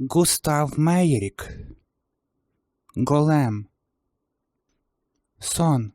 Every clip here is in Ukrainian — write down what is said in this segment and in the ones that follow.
Густав Мейрік. Голем. Сон.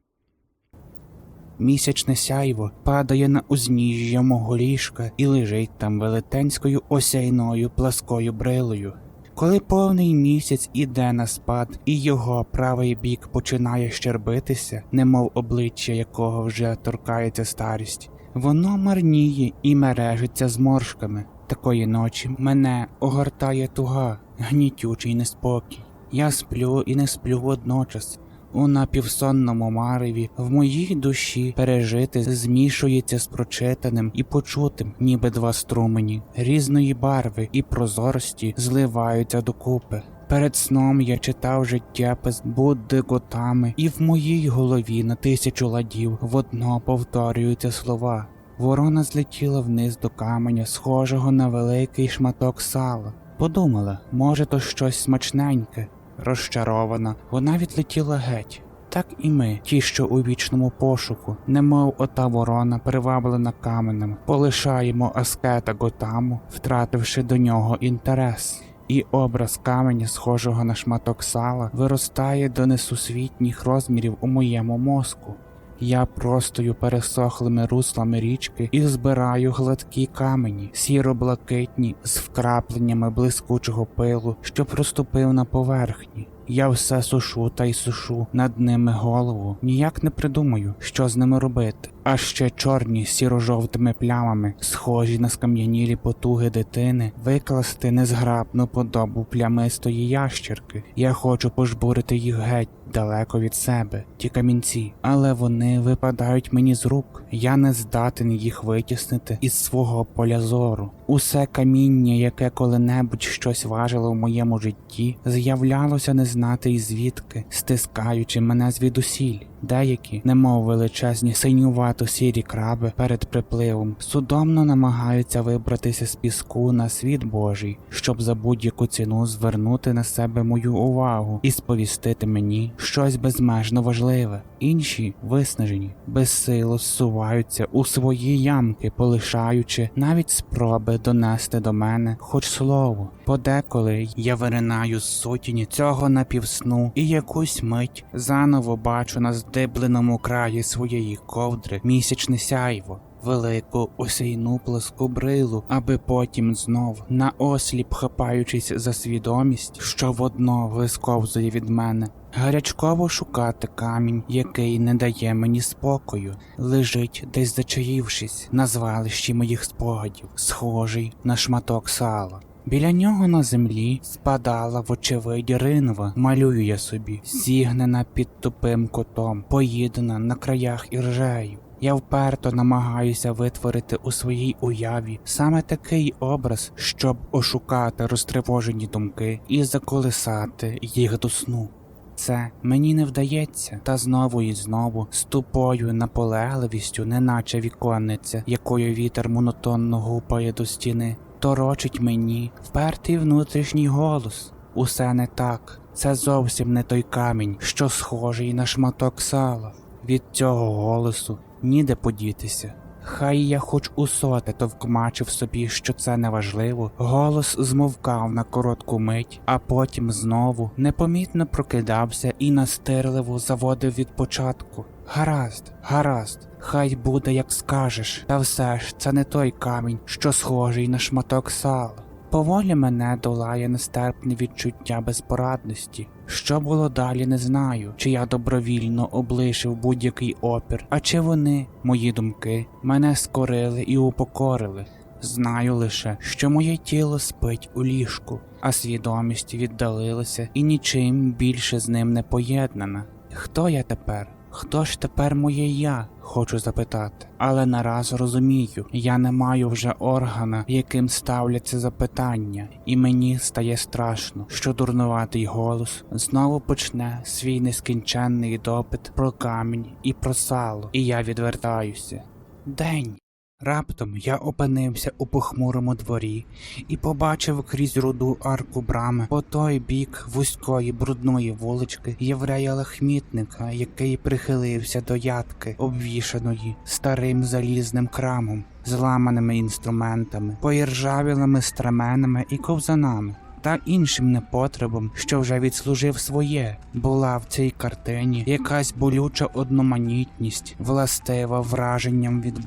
Місячне сяйво падає на узніжжя мого ліжка і лежить там велетенською осяйною пласкою брилою. Коли повний місяць іде на спад, і його правий бік починає щербитися, немов обличчя якого вже торкається старість, воно марніє і мережиться зморшками. Такої ночі мене огортає туга, гнітючий неспокій. Я сплю і не сплю водночас. У напівсонному мареві в моїй душі пережити змішується з прочитаним і почутим, ніби два струмені, різної барви і прозорості зливаються докупи. Перед сном я читав життєпис Будди Готами, і в моїй голові на тисячу ладів водно повторюються слова. Ворона злетіла вниз до каменя, схожого на великий шматок сала. Подумала, може, то щось смачненьке. Розчарована, вона відлетіла геть. Так і ми, ті, що у вічному пошуку, немов ота ворона, приваблена каменем, полишаємо аскета Готаму, втративши до нього інтерес. І образ каменя, схожого на шматок сала, виростає до несусвітніх розмірів у моєму мозку. Я простою пересохлими руслами річки і збираю гладкі камені, сіро-блакитні, з вкрапленнями блискучого пилу, що проступив на поверхні. Я все сушу та й сушу над ними голову, ніяк не придумаю, що з ними робити. А ще чорні сіро-жовтими плямами, схожі на скам'янілі потуги дитини, викласти незграбну подобу плямистої ящерки. Я хочу пожбурити їх геть далеко від себе, ті камінці, але вони випадають мені з рук. Я не здатен їх витіснити із свого поля зору. Усе каміння, яке коли-небудь щось важило в моєму житті, з'являлося не знати й звідки, стискаючи мене звідусіль. Деякі, немов величезні синювато сірі краби перед припливом, судомно намагаються вибратися з піску на світ Божий, щоб за будь-яку ціну звернути на себе мою увагу і сповістити мені щось безмежно важливе. Інші, виснажені, безсило зсуваються у свої ямки, полишаючи навіть спроби донести до мене хоч слово. Подеколи я виринаю з сутіні цього напівсну і якусь мить заново бачу на здибленому краї своєї ковдри місячне сяйво. Велику осяйну пласку брилу, аби потім знов, наосліп хапаючись за свідомість, що водно висковзує від мене, гарячково шукати камінь, який не дає мені спокою, лежить десь зачаївшись на звалищі моїх спогадів, схожий на шматок сала. Біля нього на землі спадала вочевидь ринва, малюю я собі, зігнена під тупим котом, поїдена на краях іржею. Я вперто намагаюся витворити у своїй уяві саме такий образ, щоб ошукати розтривожені думки і заколисати їх до сну. Це мені не вдається, та знову і знову з тупою наполегливістю, неначе віконниця, якою вітер монотонно гупає до стіни, торочить мені впертий внутрішній голос. Усе не так. Це зовсім не той камінь, що схожий на шматок сала. Від цього голосу ніде подітися. Хай я хоч у соте товкмачив собі, що це неважливо, голос змовкав на коротку мить, а потім знову непомітно прокидався і настирливо заводив від початку. Гаразд, гаразд, хай буде, як скажеш, та все ж це не той камінь, що схожий на шматок сала. Поволі мене долає нестерпне відчуття безпорадності. Що було далі, не знаю, чи я добровільно облишив будь-який опір, а чи вони, мої думки, мене скорили і упокорили. Знаю лише, що моє тіло спить у ліжку, а свідомість віддалилася і нічим більше з ним не поєднана. Хто я тепер? Хто ж тепер моє я? Хочу запитати. Але нараз розумію, я не маю вже органа, яким ставляться запитання, і мені стає страшно, що дурнуватий голос знову почне свій нескінченний допит про камінь і про сало, і я відвертаюся. День. Раптом я опинився у похмурому дворі і побачив крізь руду арку брами по той бік вузької брудної вулички єврея лахмітника, який прихилився до ядки, обвішаної старим залізним крамом, зламаними інструментами, поіржавілими стременами і ковзанами. Та іншим непотребом, що вже відслужив своє. Була в цій картині якась болюча одноманітність, властива враженням від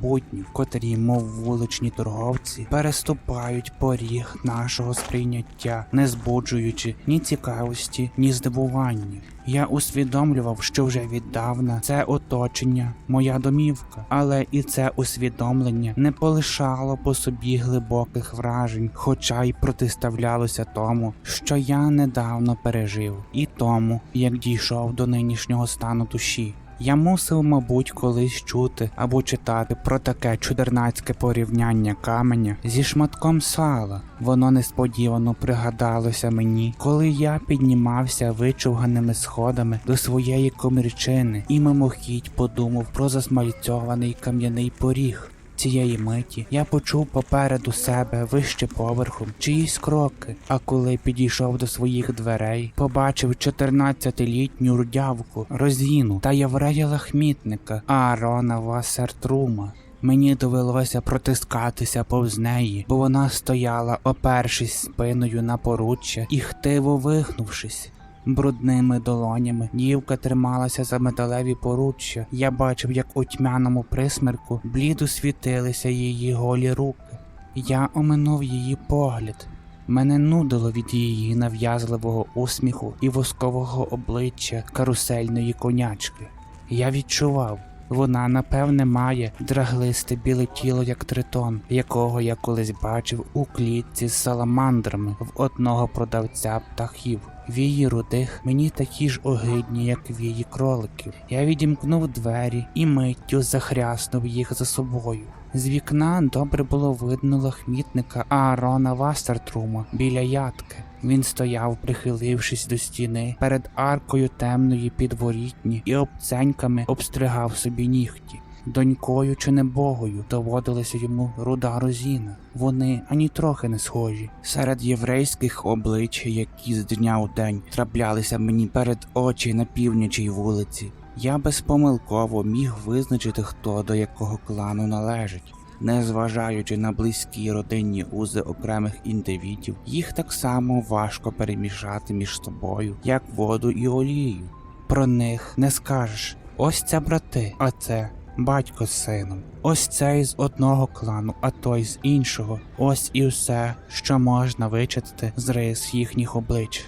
котрі, мов вуличні торговці, переступають поріг нашого сприйняття, не збуджуючи ні цікавості, ні здивування. Я усвідомлював, що вже віддавна це оточення, моя домівка, але і це усвідомлення не полишало по собі глибоких вражень, хоча й протиставлялося тому, що я недавно пережив, і тому, як дійшов до нинішнього стану душі. Я мусив, мабуть, колись чути або читати про таке чудернацьке порівняння каменя зі шматком сала. Воно несподівано пригадалося мені, коли я піднімався вичовганими сходами до своєї комірчини і мимохідь подумав про засмальцьований кам'яний поріг. Цієї миті я почув попереду себе вище поверхом чиїсь кроки, а коли підійшов до своїх дверей, побачив 14-літню рудявку, розіну та єврея лахмітника Аарона Вассертрума. Мені довелося протискатися повз неї, бо вона стояла, опершись спиною на поруччя і хтиво вихнувшись. Брудними долонями дівка трималася за металеві поруччя. Я бачив, як у тьмяному присмерку блідо світилися її голі руки. Я оминув її погляд. Мене нудило від її нав'язливого усміху і воскового обличчя карусельної конячки. Я відчував, вона напевне має драглисте біле тіло, як тритон, якого я колись бачив у клітці з саламандрами в одного продавця птахів. Вії рудих мені такі ж огидні, як вії кроликів. Я відімкнув двері і миттю захряснув їх за собою. З вікна добре було видно лахмітника Аарона Вастертрума біля ядки. Він стояв, прихилившись до стіни, перед аркою темної підворітні і обценьками обстригав собі нігті. Донькою чи небогою доводилася йому руда розіна. Вони ані трохи не схожі. Серед єврейських облич, які з дня у день траплялися мені перед очі на північій вулиці, я безпомилково міг визначити, хто до якого клану належить. Незважаючи на близькі родинні узи окремих індивідів, їх так само важко перемішати між собою, як воду і олію. Про них не скажеш ось це брати, а це батько з сином. Ось цей з одного клану, а той з іншого. Ось і все, що можна вичитати з рис їхніх облич.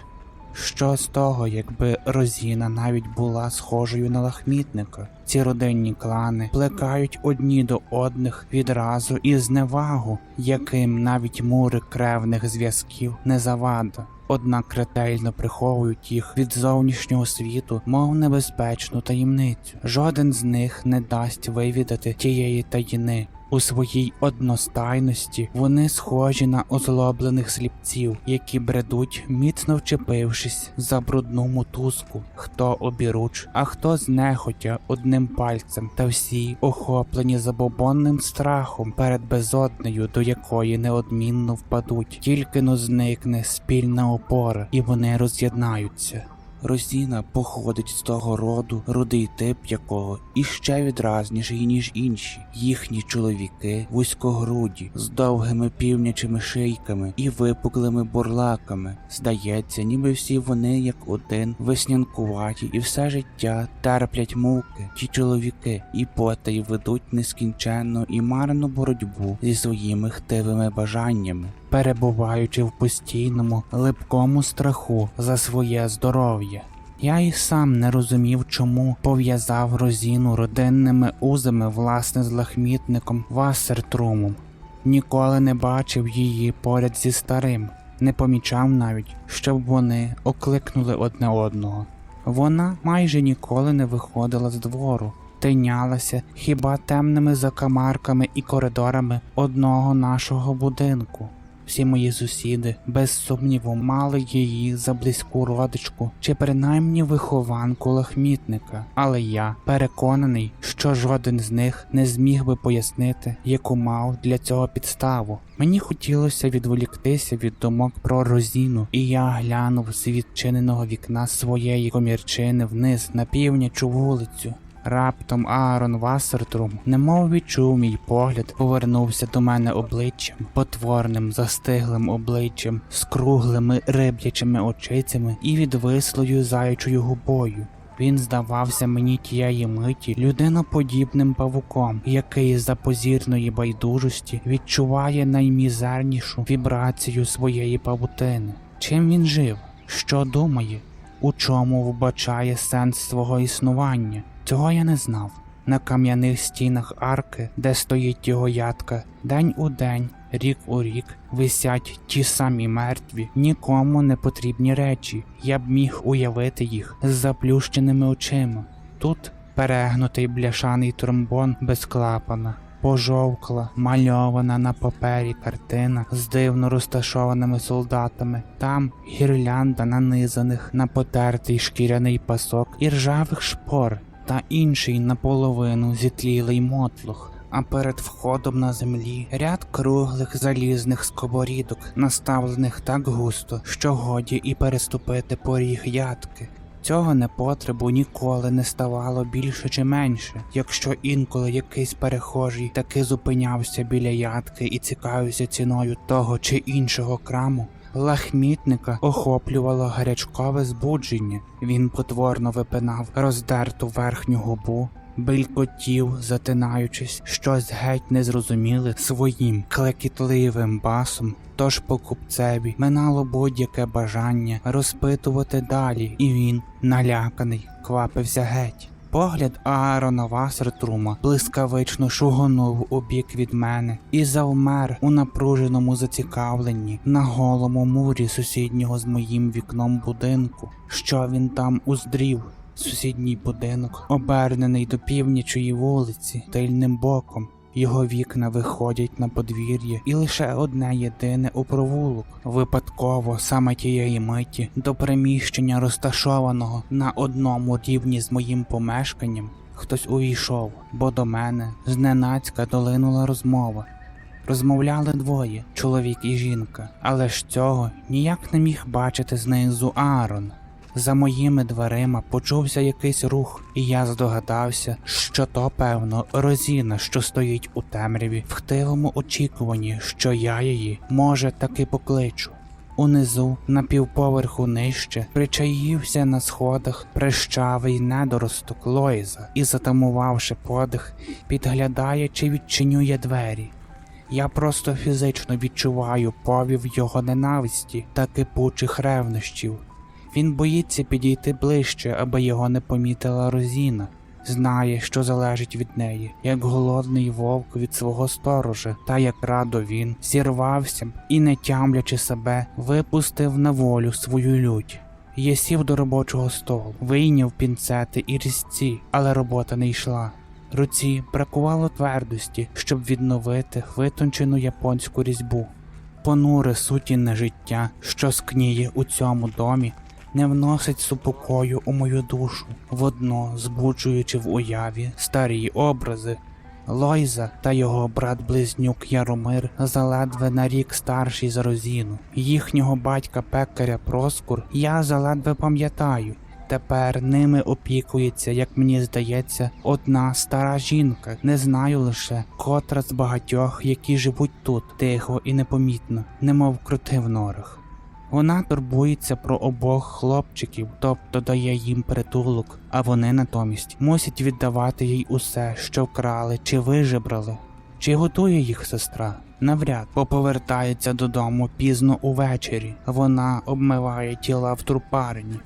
Що з того, якби Розіна навіть була схожою на лахмітника? Ці родинні клани плекають одні до одних відразу і зневагу, яким навіть мури кревних зв'язків не завада. Однак ретельно приховують їх від зовнішнього світу, мов небезпечну таємницю. Жоден з них не дасть вивідати тієї таїни. У своїй одностайності. Вони схожі на озлоблених сліпців, які бредуть, міцно вчепившись за брудну мотузку, хто обіруч, а хто знехотя одним пальцем, та всі охоплені забобонним страхом перед безоднею, до якої неодмінно впадуть, тільки но зникне спільна опора, і вони роз'єднаються. Розіна походить з того роду, рудий тип якого іще відразніший, ніж інші. Їхні чоловіки вузькогруді, з довгими півнячими шийками і випуклими бурлаками. Здається, ніби всі вони, як один, веснянкуваті, і все життя терплять муки. Ті чоловіки і потай ведуть нескінченну і марну боротьбу зі своїми хтивими бажаннями перебуваючи в постійному липкому страху за своє здоров'я. Я і сам не розумів, чому пов'язав розіну родинними узами власне з лахмітником Вассертрумом. Ніколи не бачив її поряд зі старим, не помічав навіть, щоб вони окликнули одне одного. Вона майже ніколи не виходила з двору, тинялася хіба темними закамарками і коридорами одного нашого будинку. Всі мої сусіди, без сумніву, мали її за близьку родичку чи принаймні вихованку лахмітника, але я переконаний, що жоден з них не зміг би пояснити, яку мав для цього підставу. Мені хотілося відволіктися від думок про розіну, і я глянув з відчиненого вікна своєї комірчини вниз на півнячу вулицю. Раптом Аарон Вассертрум, немов відчув мій погляд, повернувся до мене обличчям, потворним, застиглим обличчям, з круглими риб'ячими очицями і відвислою заячою губою. Він здавався мені тієї миті людиноподібним павуком, який з-за позірної байдужості відчуває наймізернішу вібрацію своєї павутини. Чим він жив? Що думає? У чому вбачає сенс свого існування? Цього я не знав. На кам'яних стінах арки, де стоїть його ядка, день у день, рік у рік, висять ті самі мертві, нікому не потрібні речі. Я б міг уявити їх з заплющеними очима. Тут перегнутий бляшаний тромбон без клапана. Пожовкла, мальована на папері картина з дивно розташованими солдатами. Там гірлянда нанизаних на потертий шкіряний пасок і ржавих шпор та інший наполовину зітлілий мотлух. А перед входом на землі ряд круглих залізних сковорідок, наставлених так густо, що годі і переступити поріг ядки. Цього непотребу ніколи не ставало більше чи менше, якщо інколи якийсь перехожий таки зупинявся біля ядки і цікавився ціною того чи іншого краму. Лахмітника охоплювало гарячкове збудження. Він потворно випинав роздерту верхню губу, белькотів, затинаючись, щось геть незрозуміле своїм клекітливим басом. Тож покупцеві минало будь-яке бажання розпитувати далі, і він, наляканий, квапився геть. Погляд Аарона Васертрума блискавично шугонув у бік від мене і завмер у напруженому зацікавленні на голому мурі сусіднього з моїм вікном будинку. Що він там уздрів? Сусідній будинок, обернений до північої вулиці, тильним боком. Його вікна виходять на подвір'я, і лише одне єдине у провулок. Випадково саме тієї миті до приміщення, розташованого на одному рівні з моїм помешканням, хтось увійшов, бо до мене зненацька долинула розмова. Розмовляли двоє чоловік і жінка, але ж цього ніяк не міг бачити знизу Аарон. За моїми дверима почувся якийсь рух, і я здогадався, що то, певно, розіна, що стоїть у темряві, в хтивому очікуванні, що я її, може, таки покличу. Унизу, на півповерху нижче, причаївся на сходах прищавий недоросток Лойза і, затамувавши подих, підглядає, чи відчинює двері. Я просто фізично відчуваю повів його ненависті та кипучих ревнощів. Він боїться підійти ближче, аби його не помітила Розіна. Знає, що залежить від неї, як голодний вовк від свого сторожа, та як радо він зірвався і, не тямлячи себе, випустив на волю свою лють. Я сів до робочого столу, вийняв пінцети і різці, але робота не йшла. Руці бракувало твердості, щоб відновити витончену японську різьбу. Понуре сутінне життя, що скніє у цьому домі, не вносить супокою у мою душу, водно збуджуючи в уяві старі образи. Лойза та його брат-близнюк Яромир заледве на рік старший за Розіну. Їхнього батька пекаря Проскур я заледве пам'ятаю. Тепер ними опікується, як мені здається, одна стара жінка. Не знаю лише, котра з багатьох, які живуть тут, тихо і непомітно, немов кроти в норах. Вона турбується про обох хлопчиків, тобто дає їм притулок, а вони натомість мусять віддавати їй усе, що вкрали чи вижебрали. Чи готує їх сестра? Навряд, бо повертається додому пізно увечері. Вона обмиває тіла в трупарині.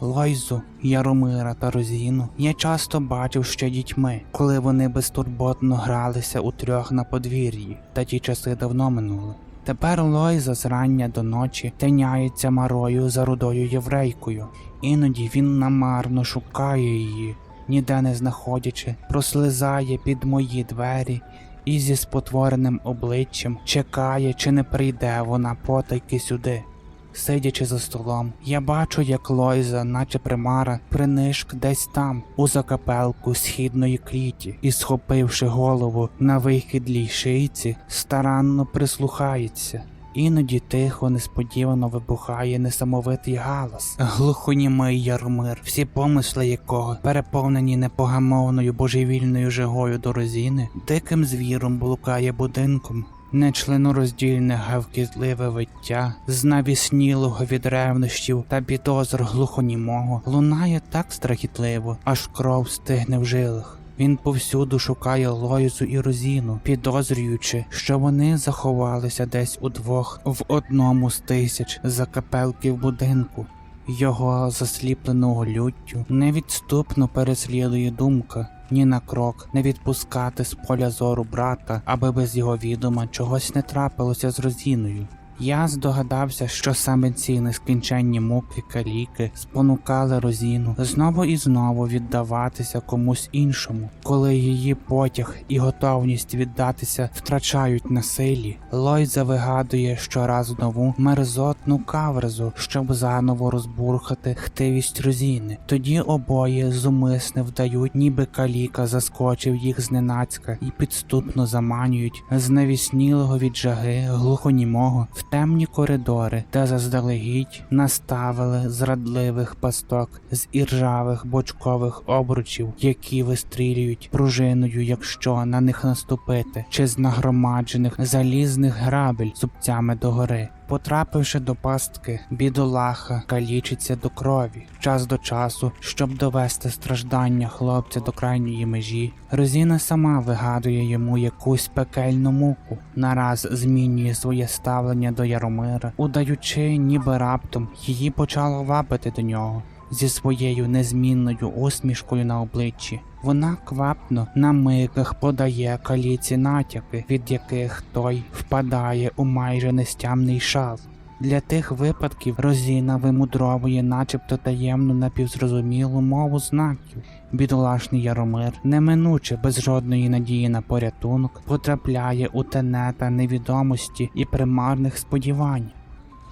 Лойзу, Яромира та Розіну я часто бачив ще дітьми, коли вони безтурботно гралися у трьох на подвір'ї, та ті часи давно минули. Тепер Лойза зрання до ночі тиняється марою за рудою єврейкою. Іноді він намарно шукає її, ніде не знаходячи, прослизає під мої двері і зі спотвореним обличчям чекає, чи не прийде вона потайки сюди. Сидячи за столом, я бачу, як Лойза, наче примара, принишк десь там, у закапелку східної кліті, і, схопивши голову на вихідлій шийці, старанно прислухається. Іноді тихо, несподівано вибухає несамовитий галас. Глухонімий Ярмир, всі помисли якого переповнені непогамовною божевільною жагою до розіни, диким звіром блукає будинком. Нечленороздільне гавкітливе виття, знавіснілого від ревнощів та підозр глухонімого, лунає так страхітливо, аж кров стигне в жилах. Він повсюду шукає Лоїзу і Розіну, підозрюючи, що вони заховалися десь удвох в одному з тисяч закапелків будинку. Його засліпленого люттю невідступно переслідує думка ні на крок не відпускати з поля зору брата, аби без його відома чогось не трапилося з Розіною. Я здогадався, що саме ці нескінченні муки каліки спонукали Розіну знову і знову віддаватися комусь іншому, коли її потяг і готовність віддатися втрачають на силі. Лойза вигадує щораз нову мерзотну каверзу, щоб заново розбурхати хтивість Розіни. Тоді обоє зумисне вдають, ніби каліка заскочив їх зненацька і підступно заманюють знавіснілого від жаги глухонімого темні коридори, де заздалегідь наставили зрадливих пасток з іржавих бочкових обручів, які вистрілюють пружиною, якщо на них наступити, чи з нагромаджених залізних грабель зубцями догори. Потрапивши до пастки, бідолаха калічиться до крові, час до часу, щоб довести страждання хлопця до крайньої межі. Розіна сама вигадує йому якусь пекельну муку, нараз змінює своє ставлення до Яромира, удаючи, ніби раптом її почало вабити до нього. Зі своєю незмінною усмішкою на обличчі вона квапно на мигах подає каліці натяки, від яких той впадає у майже нестямний шал. Для тих випадків Розіна вимудровує начебто таємну напівзрозумілу мову знаків. Бідолашний Яромир, неминуче без жодної надії на порятунок, потрапляє у тенета невідомості і примарних сподівань.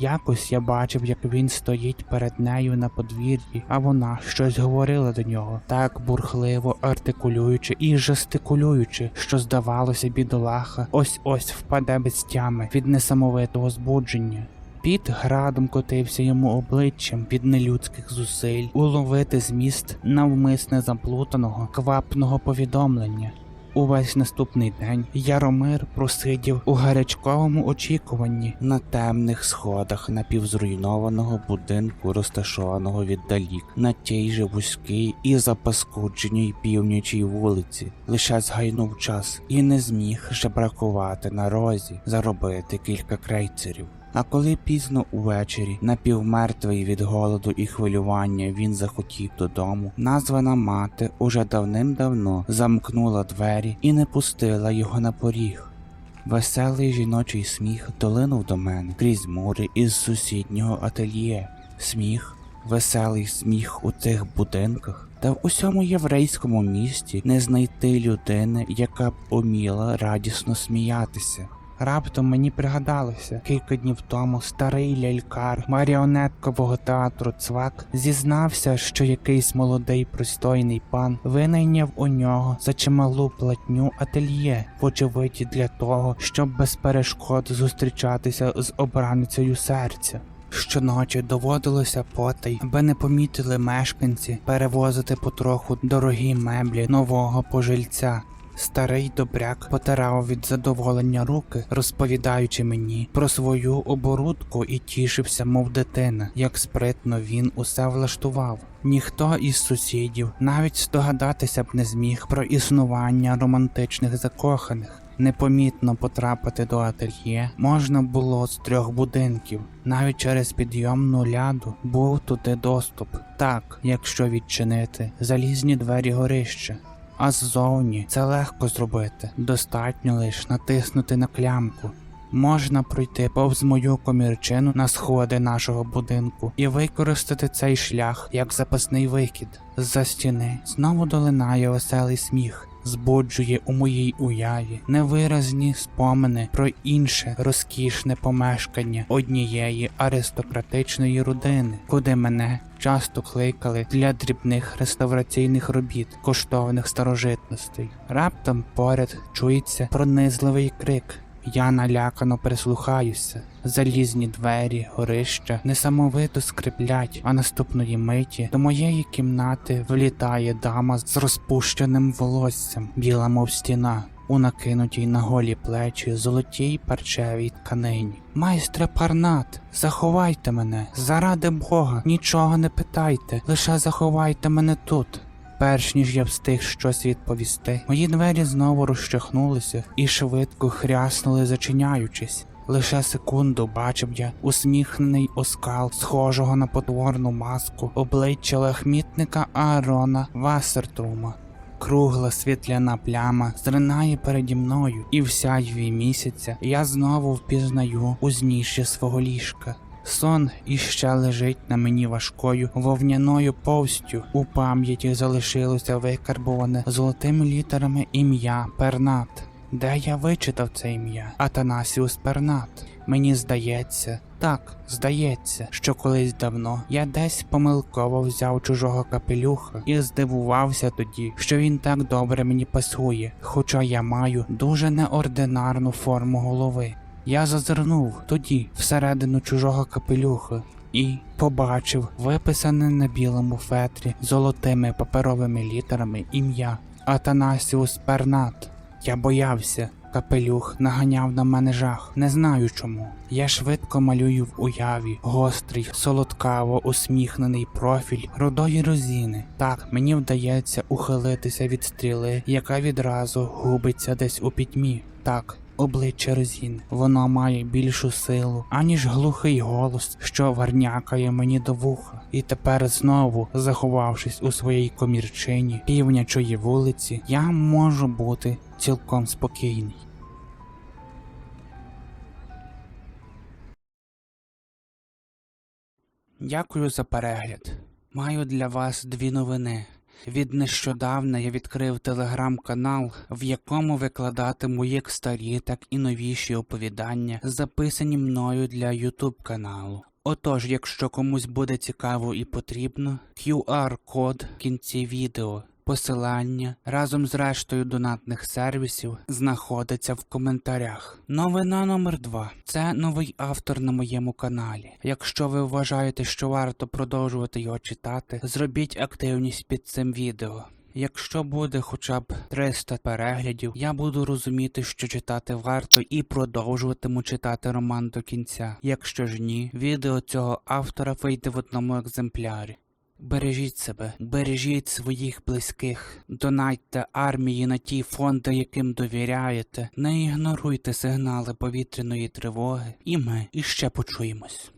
Якось я бачив, як він стоїть перед нею на подвір'ї, а вона щось говорила до нього, так бурхливо артикулюючи і жестикулюючи, що здавалося, бідолаха ось ось впаде без тями від несамовитого збудження. Під градом котився йому обличчям від нелюдських зусиль уловити зміст навмисне заплутаного квапного повідомлення. Увесь наступний день Яромир просидів у гарячковому очікуванні на темних сходах напівзруйнованого будинку, розташованого віддалік, на тій же вузькій і запаскудженій північій вулиці, лише згайнув час і не зміг жебракувати на розі, заробити кілька крейцерів. А коли пізно увечері, напівмертвий від голоду і хвилювання, він захотів додому, названа мати уже давним-давно замкнула двері і не пустила його на поріг. Веселий жіночий сміх долинув до мене крізь мури із сусіднього ательє. Сміх, веселий сміх у цих будинках. Та в усьому єврейському місті не знайти людини, яка б уміла радісно сміятися. Раптом мені пригадалося, кілька днів тому старий лялькар маріонеткового театру Цвак зізнався, що якийсь молодий пристойний пан винайняв у нього за чималу платню ательє, вочевидь для того, щоб без перешкод зустрічатися з обраницею серця. Щоночі доводилося потай, аби не помітили мешканці перевозити потроху дорогі меблі нового пожильця. Старий добряк потирав від задоволення руки, розповідаючи мені про свою оборудку і тішився, мов дитина, як спритно він усе влаштував. Ніхто із сусідів навіть здогадатися б не зміг про існування романтичних закоханих. Непомітно потрапити до ательє можна було з трьох будинків. Навіть через підйомну ляду був туди доступ. Так, якщо відчинити залізні двері горища. А ззовні це легко зробити. Достатньо лише натиснути на клямку. Можна пройти повз мою комірчину на сходи нашого будинку і використати цей шлях як запасний вихід. З-за стіни знову долинає веселий сміх, збуджує у моїй уяві невиразні спомини про інше розкішне помешкання однієї аристократичної родини, куди мене часто кликали для дрібних реставраційних робіт, коштовних старожитностей. Раптом поряд чується пронизливий крик. Я налякано прислухаюся. Залізні двері, горища несамовито скриплять, а наступної миті до моєї кімнати влітає дама з розпущеним волоссям, біла мов стіна. У накинутій на голі плечі золотій парчевій тканині. Майстре Парнат, заховайте мене, заради Бога, нічого не питайте, лише заховайте мене тут. Перш ніж я встиг щось відповісти, мої двері знову розчахнулися і швидко хряснули, зачиняючись. Лише секунду бачив я усміхнений оскал, схожого на потворну маску, обличчя лахмітника Аарона Вассертрума. Кругла світляна пляма зринає переді мною, і в сяйві місяця я знову впізнаю узніші свого ліжка. Сон іще лежить на мені важкою вовняною повстю. У пам'яті залишилося викарбоване золотими літерами ім'я Пернат. Де я вичитав це ім'я? Атанасіус Пернат. Мені здається, так, здається, що колись давно я десь помилково взяв чужого капелюха і здивувався тоді, що він так добре мені пасує, хоча я маю дуже неординарну форму голови. Я зазирнув тоді всередину чужого капелюха і побачив виписане на білому фетрі золотими паперовими літерами ім'я Атанасіус Пернат. Я боявся. Капелюх наганяв на мене жах, не знаю чому. Я швидко малюю в уяві гострий, солодкаво усміхнений профіль рудої розіни. Так мені вдається ухилитися від стріли, яка відразу губиться десь у пітьмі. Так, обличчя Розін. Воно має більшу силу, аніж глухий голос, що варнякає мені до вуха. І тепер знову, заховавшись у своїй комірчині півнячої вулиці, я можу бути цілком спокійний. Дякую за перегляд. Маю для вас дві новини. Від нещодавна я відкрив телеграм-канал, в якому викладатиму як старі, так і новіші оповідання, записані мною для Ютуб каналу. Отож, якщо комусь буде цікаво і потрібно, QR-код в кінці відео. Посилання разом з рештою донатних сервісів знаходиться в коментарях. Новина номер 2 Це новий автор на моєму каналі. Якщо ви вважаєте, що варто продовжувати його читати, зробіть активність під цим відео. Якщо буде хоча б 300 переглядів, я буду розуміти, що читати варто і продовжуватиму читати роман до кінця. Якщо ж ні, відео цього автора вийде в одному екземплярі. Бережіть себе, бережіть своїх близьких, донайте армії на ті фонди, яким довіряєте, не ігноруйте сигнали повітряної тривоги, і ми іще почуємось.